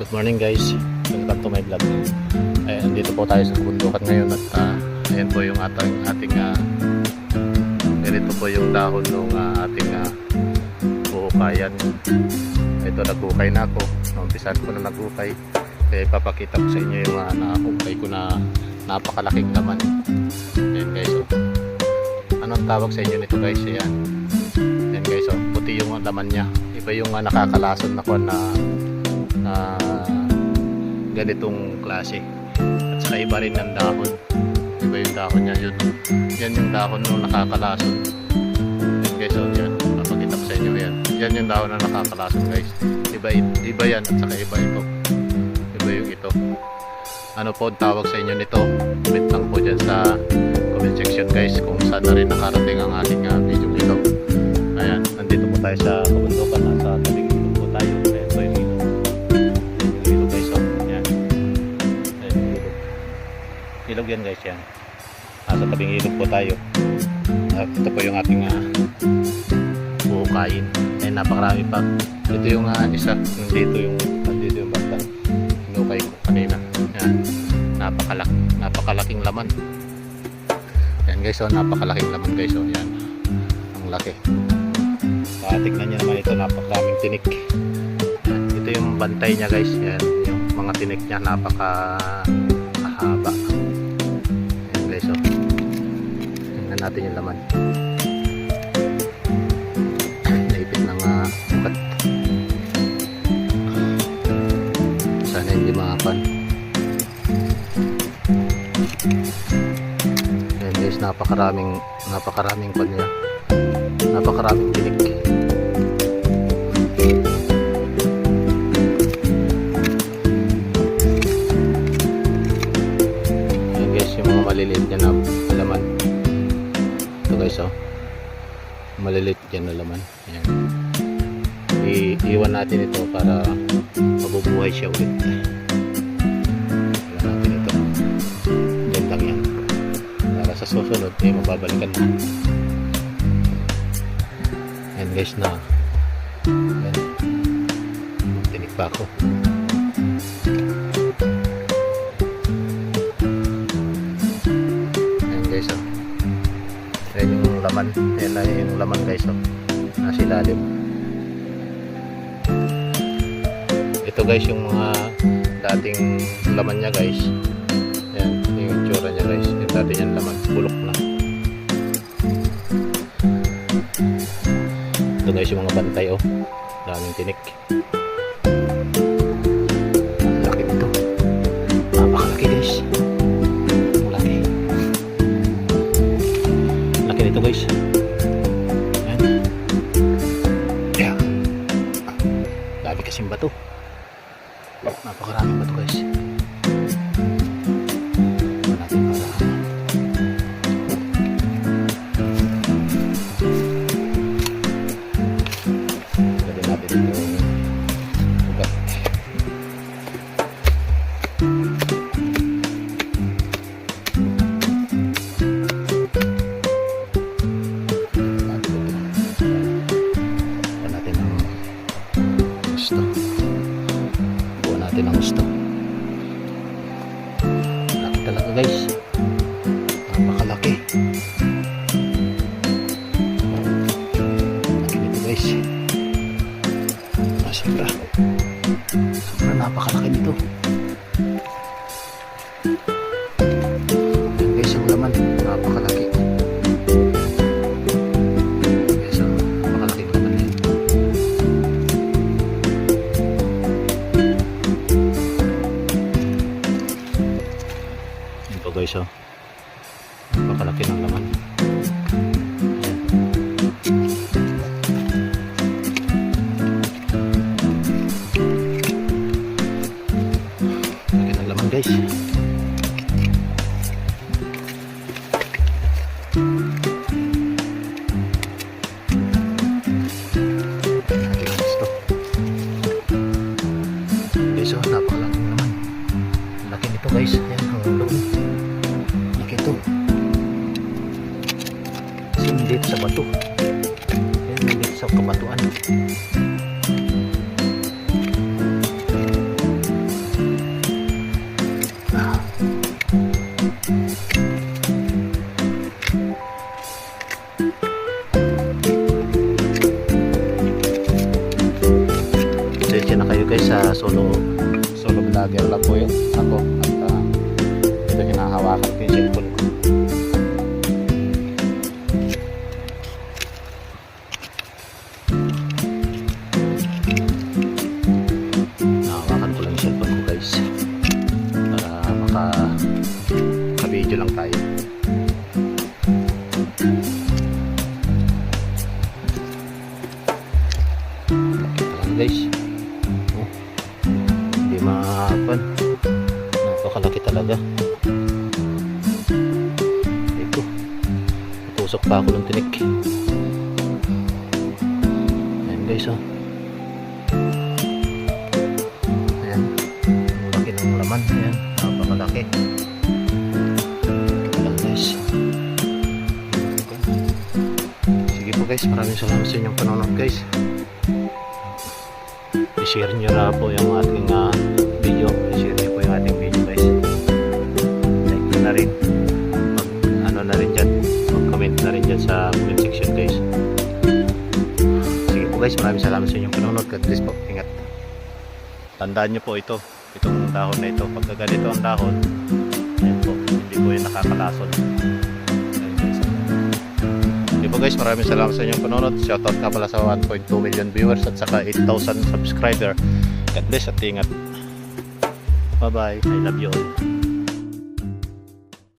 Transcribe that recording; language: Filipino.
Good morning guys. Welcome to my vlog. Ay, andito po tayo sa kabundukan ngayon at ah, ayan po yung ating ating ah, ganito po yung dahon ng ah, ating uh, buhukayan. Ito nagukay na ako. Naumpisan ko na nagukay. Kaya ipapakita ko sa inyo yung uh, nahukay ko na napakalaking laman. Ayan guys. Oh. Anong tawag sa inyo nito guys? Ayan. Ayan guys. Oh. Puti yung laman niya. Iba yung uh, nakakalason na ko na na ganitong klase. At saka iba rin ang dahon. Iba yung dahon niya yun. Yan yung dahon nung nakakalason guys oh yan. Papakita ko sa inyo yan. Yan yung dahon na nakakalason guys. Iba, iba yan at saka iba ito. Iba yung ito. Ano po tawag sa inyo nito? Comment lang po dyan sa comment section guys kung saan na rin nakarating ang ating uh, video ito ayan nandito po tayo sa ilog yan guys yan. Nasa tabing ilog po tayo. At ito po yung ating uh, buhukain ay napakarami pa. Ito yung uh, isa nandito yung nandito yung basta hinukay ko kanina. Yan. Napakalak napakalaking laman. Yan guys oh napakalaking laman guys oh. Yan. Ang laki. Ah, tignan nyo naman ito. Napakaraming tinik. Yan, ito yung bantay niya guys. Yan. Yung mga tinik niya napaka haba natin yung laman. Naipit ng uh, ugat sana hindi makapan yan guys napakaraming napakaraming pan niya. Napakaraming tinik guys oh. Maliliit dyan na laman. Yan I iwan natin ito para mabubuhay siya ulit. Iwan natin ito. Yan lang yan. Para sa susunod eh mababalikan na. Yan guys na. Yan tinik pa ako. Yan guys oh laman. Yan na yung laman guys oh. Nasa ilalim. Ito guys yung mga dating laman niya guys. Yan yung itsura niya guys. Yung dati niyang laman bulok na. Ito guys yung mga bantay oh. Daming tinik dami kasing bato. Napakaraming bato guys Laman. Napakalaki. Guys, oh, napakalaking laman yan. Po guys, oh. Napakalaki ng laman. Ayan. Laki ito guys yan ang loob ikito sundit sa bato yan sundit sa kabatuan ah. Na kayo guys sa solo solo vlogger lang po yun. Ako, hinahawakan ko yung cellphone ko Nahawakan ko lang yung cellphone ko guys. Para maka ka-video lang tayo. Kita lang guys. Oh. Hindi maapan Napakalaki talaga Natusok pa ako ng tinik Ayan guys oh Ayan. Laki ng laman. Ayan. Napakalaki. Lang guys. Sige po guys. Maraming salamat sa inyong panonood guys. I-share nyo na po yung ating ah, guys. Maraming salamat sa inyong panonood. God bless po. Ingat. Tandaan nyo po ito, itong dahon na ito. Pagka ganito ang dahon, ayan po, hindi po yung nakakalason. Hindi po guys, maraming salamat sa inyong panonood. Shoutout nga pala sa 1.2 million viewers at saka 8,000 subscriber. God bless at ingat. Bye bye. I love you all.